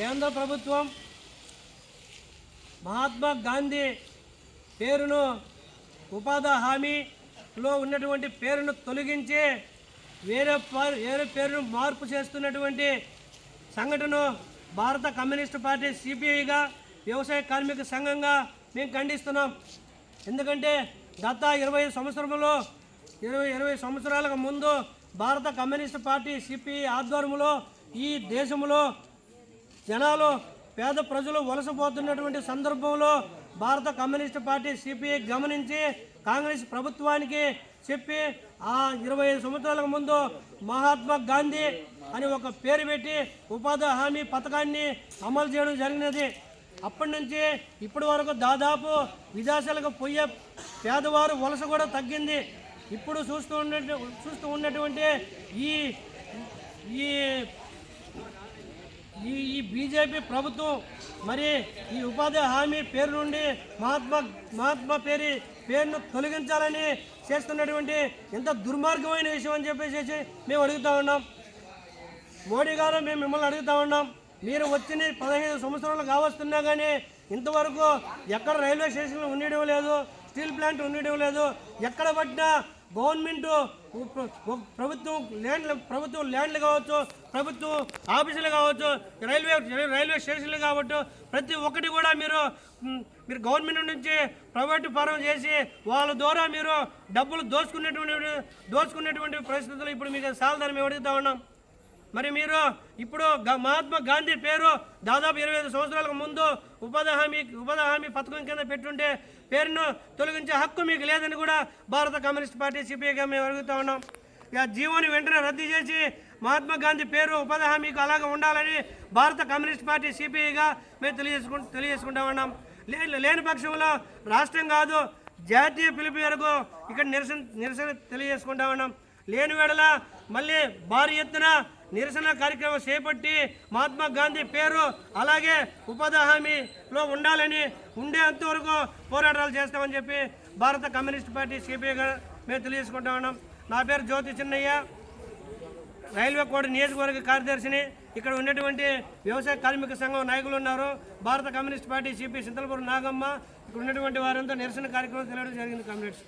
కేంద్ర ప్రభుత్వం మహాత్మా గాంధీ పేరును ఉపాధి హామీలో ఉన్నటువంటి పేరును తొలగించి వేరే వేరే పేరును మార్పు చేస్తున్నటువంటి సంఘటన భారత కమ్యూనిస్ట్ పార్టీ సిపిఐగా వ్యవసాయ కార్మిక సంఘంగా మేము ఖండిస్తున్నాం. ఎందుకంటే గత ఇరవై సంవత్సరంలో ఇరవై ఇరవై సంవత్సరాలకు ముందు భారత కమ్యూనిస్ట్ పార్టీ సిపిఐ ఆధ్వర్యంలో ఈ దేశంలో జనాలు పేద ప్రజలు వలసపోతున్నటువంటి సందర్భంలో భారత కమ్యూనిస్ట్ పార్టీ సిపిఐ గమనించి కాంగ్రెస్ ప్రభుత్వానికి చెప్పి ఆ ఇరవై ఐదు సంవత్సరాలకు ముందు మహాత్మా గాంధీ అని ఒక పేరు పెట్టి ఉపాధి హామీ పథకాన్ని అమలు చేయడం జరిగినది. అప్పటి నుంచి ఇప్పటి వరకు దాదాపు విదేశాలకు పోయే పేదవారు వలస కూడా తగ్గింది. ఇప్పుడు చూస్తూ ఉండే చూస్తూ ఉన్నటువంటి ఈ ఈ ఈ ఈ బీజేపీ ప్రభుత్వం మరి ఈ ఉపాధి హామీ పేరు నుండి మహాత్మా మహాత్మా పేరు పేరును తొలగించాలని చేస్తున్నటువంటి ఎంత దుర్మార్గమైన విషయం అని చెప్పేసి మేము అడుగుతా ఉన్నాం. మోడీ గారు మేము మిమ్మల్ని అడుగుతా ఉన్నాం. మీరు వచ్చిన పదహైదు సంవత్సరాలు కావస్తున్నా కానీ ఇంతవరకు ఎక్కడ రైల్వే స్టేషన్లు ఉండడం లేదు స్టీల్ ప్లాంట్ ఉండడం లేదు. ఎక్కడ పట్టినా గవర్నమెంట్ ప్రభుత్వం ల్యాండ్లు ప్రభుత్వం ల్యాండ్లు కావచ్చు ప్రభుత్వం ఆఫీసులు కావచ్చు రైల్వే రైల్వే స్టేషన్లు కావచ్చు ప్రతి ఒక్కటి కూడా మీరు మీరు గవర్నమెంట్ నుంచి ప్రైవేట్ పరం చేసి వాళ్ళ ద్వారా మీరు డబ్బులు దోచుకునేటువంటి దోచుకునేటువంటి పరిస్థితులు ఇప్పుడు మీకు సాలదని మేము అడుగుతా ఉన్నాం. మరి మీరు ఇప్పుడు గ- మహాత్మా గాంధీ పేరు దాదాపు ఇరవై ఐదు సంవత్సరాలకు ముందు ఉపాధి హామీ ఉపాధి హామీ పథకం కింద పెట్టుంటే పేరును తొలగించే హక్కు మీకు లేదని కూడా భారత కమ్యూనిస్ట్ పార్టీ సిపిఐగా మేము అడుగుతా ఉన్నాం. ఇక జీవోని వెంటనే రద్దు చేసి మహాత్మా గాంధీ పేరు ఉపాధి హామీకి అలాగే ఉండాలని భారత కమ్యూనిస్ట్ పార్టీ సిపిఐగా మేము తెలియజేసుకు తెలియజేసుకుంటా ఉన్నాం. లే- లేని పక్షంలో రాష్ట్రం కాదు జాతీయ పిలుపు మేరకు ఇక్కడ నిరసన నిరసన తెలియజేసుకుంటా ఉన్నాం. లేని వేళల మళ్ళీ భారీ ఎత్తున నిరసన కార్యక్రమం చేపట్టి మహాత్మా గాంధీ పేరు అలాగే ఉపాధి హామీలో ఉండాలని ఉండేంత వరకు పోరాటాలు చేస్తామని చెప్పి భారత కమ్యూనిస్ట్ పార్టీ సిపిఐగా మేము తెలియజేసుకుంటా ఉన్నాం. నా పేరు జ్యోతి చిన్నయ్య. రైల్వే కోడ్ నియోజకవర్గ కార్యదర్శిని. ఇక్కడ ఉన్నటువంటి వ్యవసాయ కార్మిక సంఘం నాయకులు ఉన్నారు. భారత communist party CP Sinthalapur Nagamma. ఇక్కడ ఉన్నటువంటి వారంతా నిరసన కార్యక్రమం తెలియడం జరిగింది కమ్యూనిస్ట్.